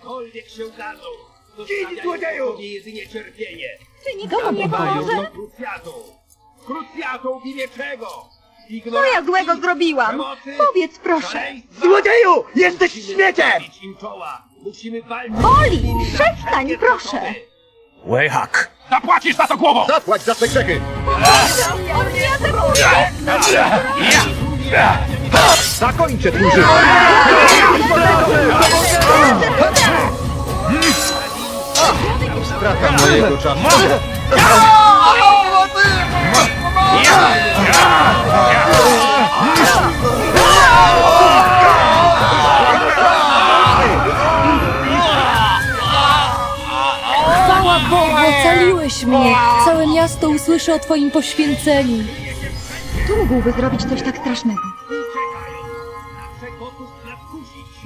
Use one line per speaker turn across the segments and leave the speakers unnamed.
Gdziekolwiek się udadzą,
Gin, złodzieju!
jedynie cierpienie.
Czy nikt nie
Mają
pomoże?
krucjatą. Krucjatą w imię czego?
Co ja złego zrobiłam?
Przemocy?
Powiedz proszę.
Szaleństwa?
Złodzieju! Jesteś
Musimy
śmieciem!
stawić im czoła. Musimy walczyć
Boli!
z nimi na
Przestań,
wszelkie
proszę.
sposoby.
Wayhak!
Zapłacisz za to głową!
Zapłać za swe grzechy!
On mnie atakuje!
Zakończę twój życie! Strata mojego czasu.
Chwała Bogu, ocaliłeś mnie! Całe miasto usłyszy o Twoim poświęceniu.
Kto mógłby zrobić coś tak strasznego?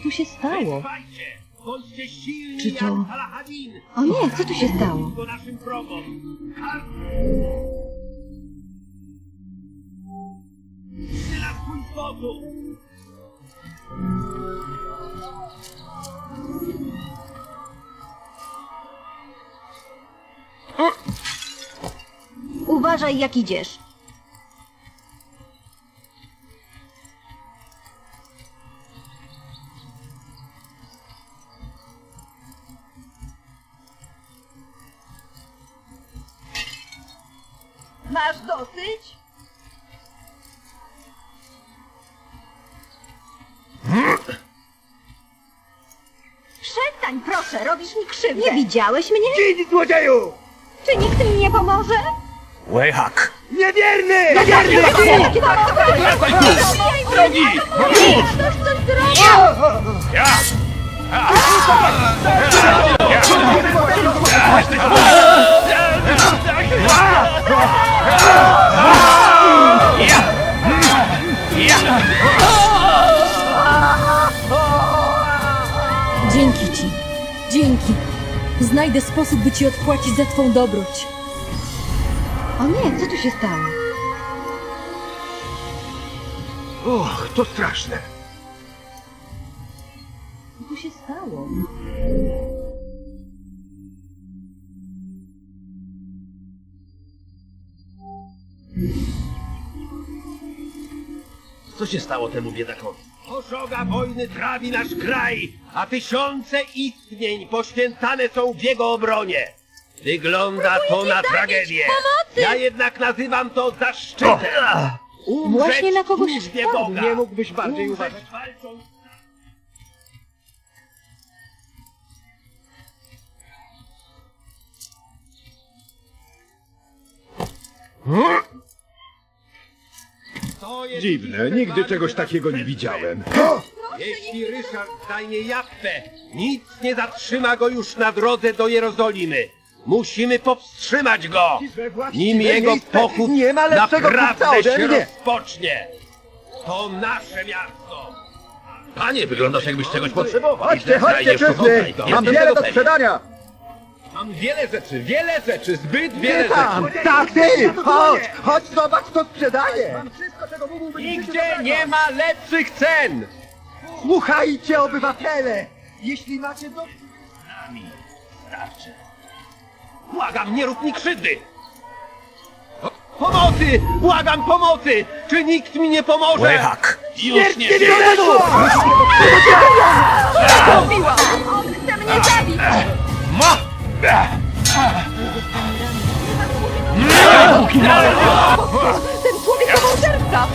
Co tu się stało?
Wytrwajcie. Bądźcie silni
Czy to-
jak.
O nie, co tu się stało?
Naszym wrogom. Kar...
Uważaj jak idziesz. Proszę, robisz mi krzywdę. Nie widziałeś mnie?
Gin, złodzieju!
Czy nikt mi nie pomoże?
Wayhak!
Niewierny! Niewierny!
Drogi!
Dzięki Ci. Dzięki. Znajdę sposób, by Ci odpłacić za Twą dobroć.
O nie, co tu się stało?
Och, to straszne.
Co tu się stało?
Co się stało temu biedakowi? Oszoga wojny trawi nasz kraj, a tysiące istnień poświęcane są w jego obronie. Wygląda to na tragedię. Ja jednak nazywam to zaszczytem. Umrzeć
Właśnie na kogoś
w służbie
wpadł.
Boga.
Nie mógłbyś bardziej
Umrzeć
uważać.
walcząc
Dziwne, nigdy czegoś takiego nie widziałem.
Jeśli Ryszard zajmie Jaffę, nic nie zatrzyma go już na drodze do Jerozolimy. Musimy powstrzymać go, nim jego pochód
Nie ma
naprawdę się rozpocznie. To nasze miasto.
Panie, wyglądasz jakbyś czegoś potrzebował.
Chodźcie, chodźcie wszyscy! Mam wiele do sprzedania!
Mam wiele rzeczy, wiele rzeczy, zbyt
Nie
wiele
tam!
rzeczy.
Tak, ty! Chodź! Chodź, zobacz, co sprzedaję! Mam wszystko, czego mógłbym
Nigdzie nie ma lepszych cen.
Słuchajcie, obywatele! Jeśli macie do...
Starczy. Błagam, nie rób mi krzywdy! O, Pomocy! Błagam pomocy! Czy nikt mi nie pomoże?
Wayhak!
Już nie
Zrobiłam! On chce mnie zabić! Ten człowiek to morderca!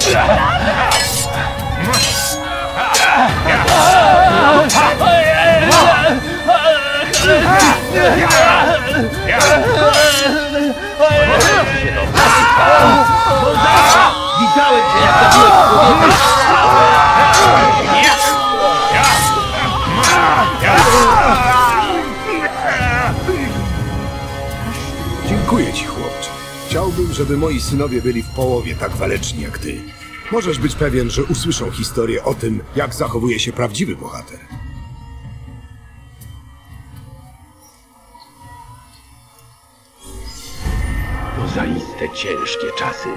Widziałem cię, jak zabiłeś człowieka!
żeby moi synowie byli w połowie tak waleczni jak ty. Możesz być pewien, że usłyszą historię o tym, jak zachowuje się prawdziwy bohater.
To zaiste ciężkie czasy.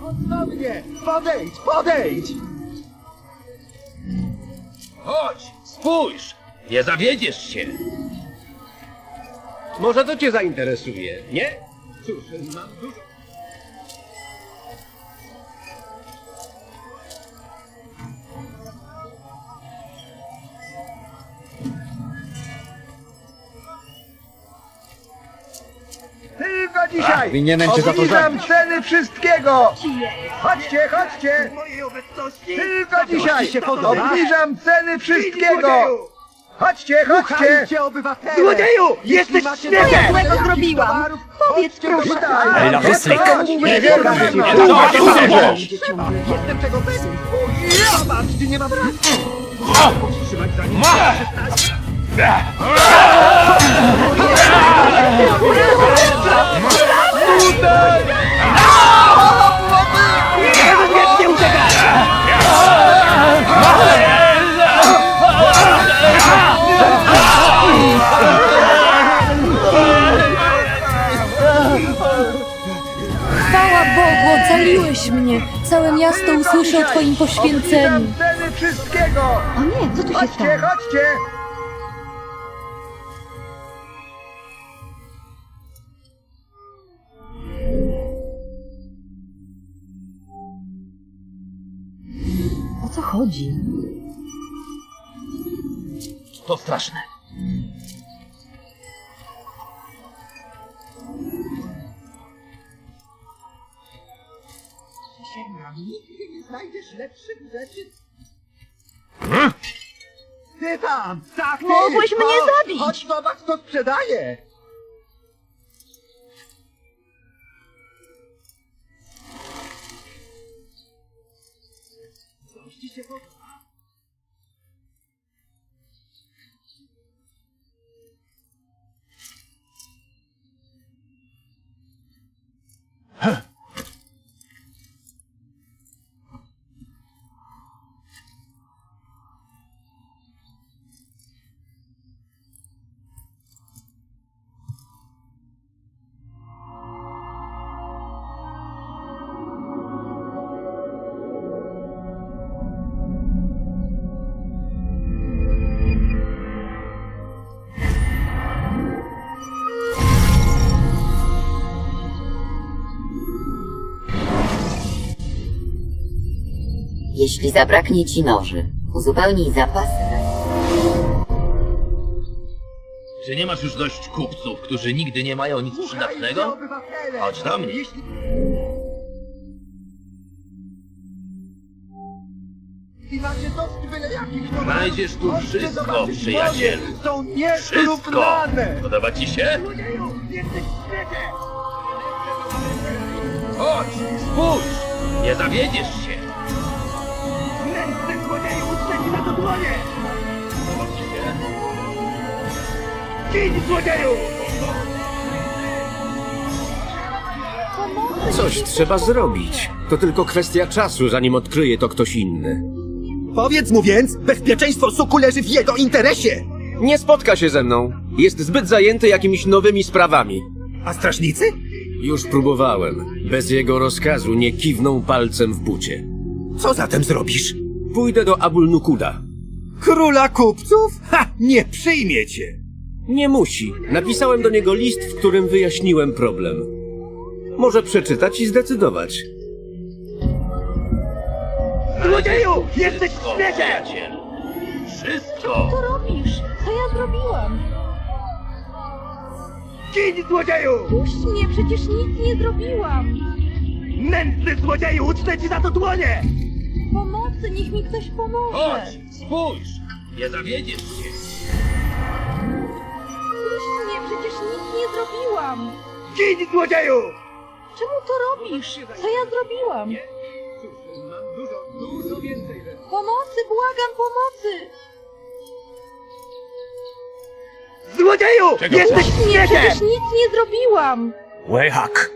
Ponownie! Podejdź, podejdź!
Chodź, spójrz! Nie zawiedziesz się!
Może to cię zainteresuje, nie? Cóż, mam dużo... Dzisiaj!
Powinienem cię za to
Obniżam
zabić.
ceny wszystkiego! Chodźcie, chodźcie! Tylko dzisiaj! Obniżam ceny wszystkiego! Chodźcie, chodźcie! Złodzieju! Jesteś
Co ja złego zrobiłam? Powiedz proszę.
Ej, na wystryk!
Nie wiem,
Jestem czego pewien.
Zobacz, ty nie mam racji!
Chwała Bogu, ocaliłeś mnie. Całe miasto usłyszy o twoim poświęceniu.
Wszystkiego!
O nie, co tu się
Chodźcie,
stało?
chodźcie!
O chodzi?
To straszne.
Nigdy nie znajdziesz lepszych rzeczy. Ty tam! Tak, ty!
Mogłeś mnie
Chodź,
zabić!
Chodź, zobacz, co sprzedaje! Coś
Jeśli zabraknie ci noży, uzupełnij zapasy.
Czy nie masz już dość kupców, którzy nigdy nie mają nic przydatnego? Chodź do mnie.
Jeśli... I macie dość byle jakich towarów.
Znajdziesz tu
Chodźcie
wszystko,
zobaczyć
przyjacielu.
Są
Wszystko! Podoba ci się?
Złodzieju, jesteś w świecie!
Chodź, spójrz! Nie zawiedziesz się!
Się?
Kij, złodzieju!
Coś trzeba zrobić. To tylko kwestia czasu, zanim odkryje to ktoś inny.
Powiedz mu więc, bezpieczeństwo suku leży w jego interesie!
Nie spotka się ze mną. Jest zbyt zajęty jakimiś nowymi sprawami.
A strażnicy?
Już próbowałem. Bez jego rozkazu nie kiwną palcem w bucie.
Co zatem zrobisz?
Pójdę do Abul Nukuda.
Króla kupców? Ha! Nie przyjmie cię!
Nie musi. Napisałem do niego list, w którym wyjaśniłem problem. Może przeczytać i zdecydować.
Złodzieju! Jesteś
przyjacielu! Wszystko!
Co robisz? Co ja zrobiłam?
Kij, złodzieju!
Puść mnie, przecież nic nie zrobiłam.
Nędzny złodzieju, ucnę ci za to dłonie!
Pomocy, niech mi ktoś pomoże.
Chodź, spójrz! Nie zawiedziesz się!
Puść mnie, przecież nic nie zrobiłam.
Kij, złodzieju!
Czemu to robisz? Co ja zrobiłam?
Mam dużo, dużo więcej rzeczy.
Pomocy, błagam pomocy.
Złodzieju! Jesteś w
Nie, przecież nic nie zrobiłam.
Wayhack!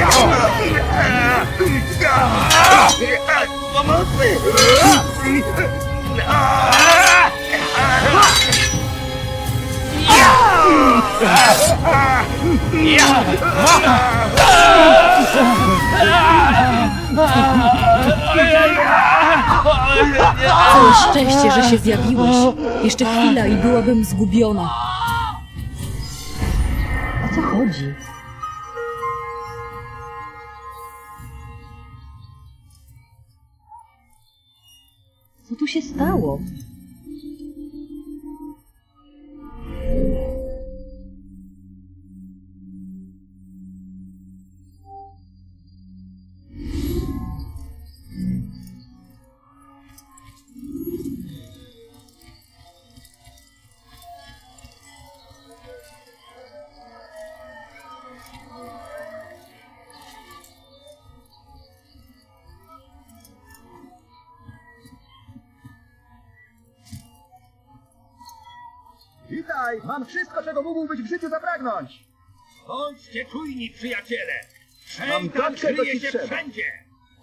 Wierny
Ja!
Całe szczęście, że się zjawiłeś. Jeszcze chwila i byłabym zgubiona. O co chodzi? Co tu się stało?
Witaj! Mam wszystko, czego mógłbyś w życiu zapragnąć!
Bądźcie czujni, przyjaciele! Szejtan
czego
kryje
ci
się
trzeba.
wszędzie!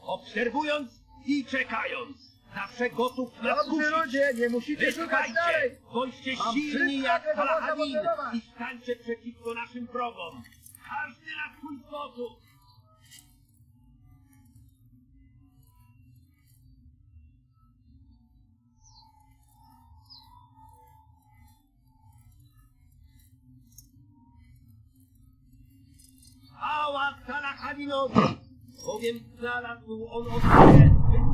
Obserwując i czekając! Zawsze gotów nas
Dobrzy
kusić!
ludzie, nie musicie szukać dalej!
Bądźcie
Mam
silni
wszystko,
jak
czego można
Paladin
potrzebować.
i stańcie przeciwko naszym wrogom! Każdy na swój sposób! Salahadinowi! Bowiem znalazł on odwagę,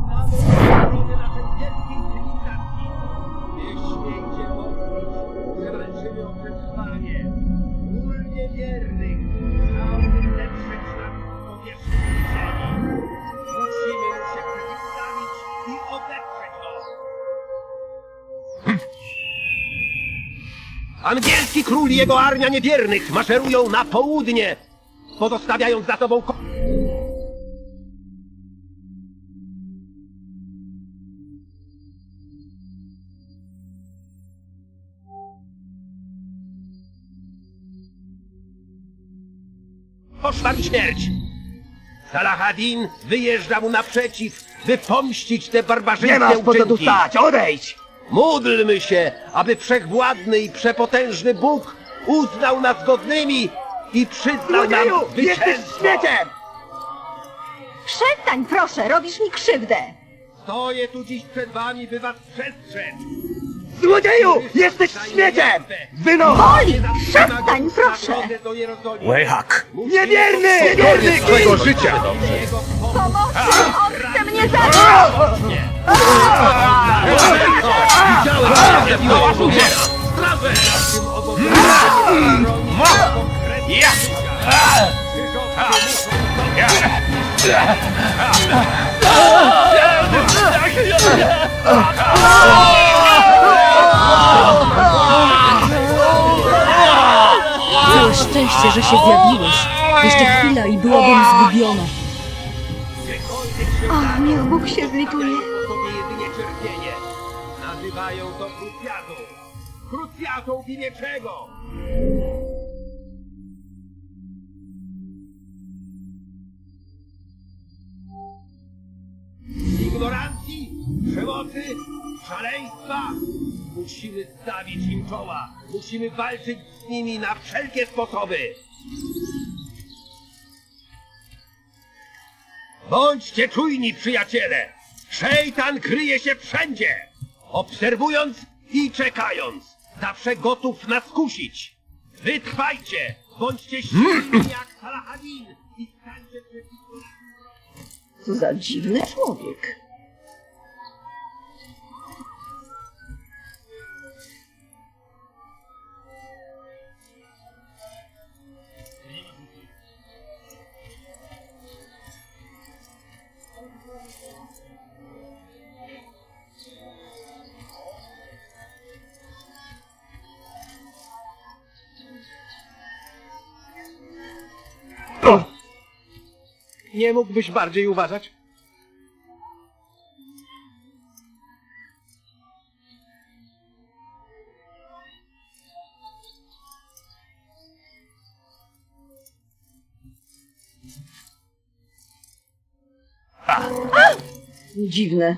na obronie naszej cywilizacji. Nie śmiejcie wątpić, że walczymy o przetrwanie. Niewiernych chciał zetrzeć nas z powierzchni ziemi. Musimy mu się przeciwstawić i odeprzeć go. Angielski król i jego armia niewiernych maszerują na południe, pozostawiając za sobą ko- koszmar i śmierć. Salahadin wyjeżdża mu naprzeciw, by pomścić te barbarzyńskie
Nie masz po co tu
uczynki.
stać! Odejdź!
Módlmy się, aby wszechwładny i przepotężny Bóg uznał nas godnymi i przyznał nam
Złodzieju! Jesteś
zwycięstwo.
śmieciem!
Przestań, proszę, robisz mi krzywdę.
Stoję tu dziś przed wami, by was przestrzec.
Złodzieju! Jesteś śmieciem! Wynoś!
Boli! Przestań, proszę!
Łejhak! Niewierny! Niewierny!
Twojego życia!
Pomocy! On chce mnie zabić!
Całe szczęście, że się zjawiłeś. Jeszcze chwila i byłabym zgubiona.
O, niech Bóg się zlituje.
sobie jedynie cierpienie. Nazywają to krucjatą. Krucjatą w imię czego? Przemocy, szaleństwa. Musimy stawić im czoła. Musimy walczyć z nimi na wszelkie sposoby. Bądźcie czujni, przyjaciele! Szejtan kryje się wszędzie! Obserwując i czekając, zawsze gotów nas kusić. Wytrwajcie! Bądźcie silni jak Salahadin i stańcie przeciwko.
Co za dziwny człowiek.
nie mógłbyś bardziej uważać?
Dziwne.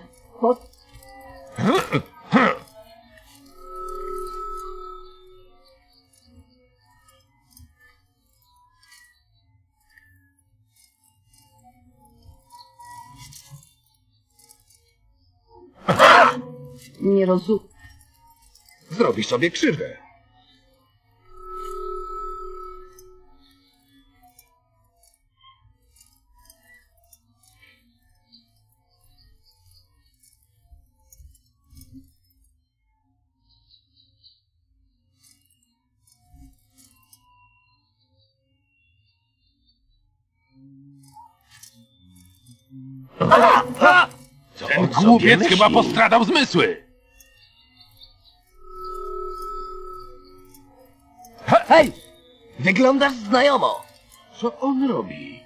Zrobisz sobie krzywdę.
Ten głupiec chyba postradał zmysły.
Hej! Wyglądasz znajomo!
Co on robi?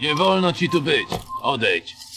Nie wolno ci tu być. Odejdź.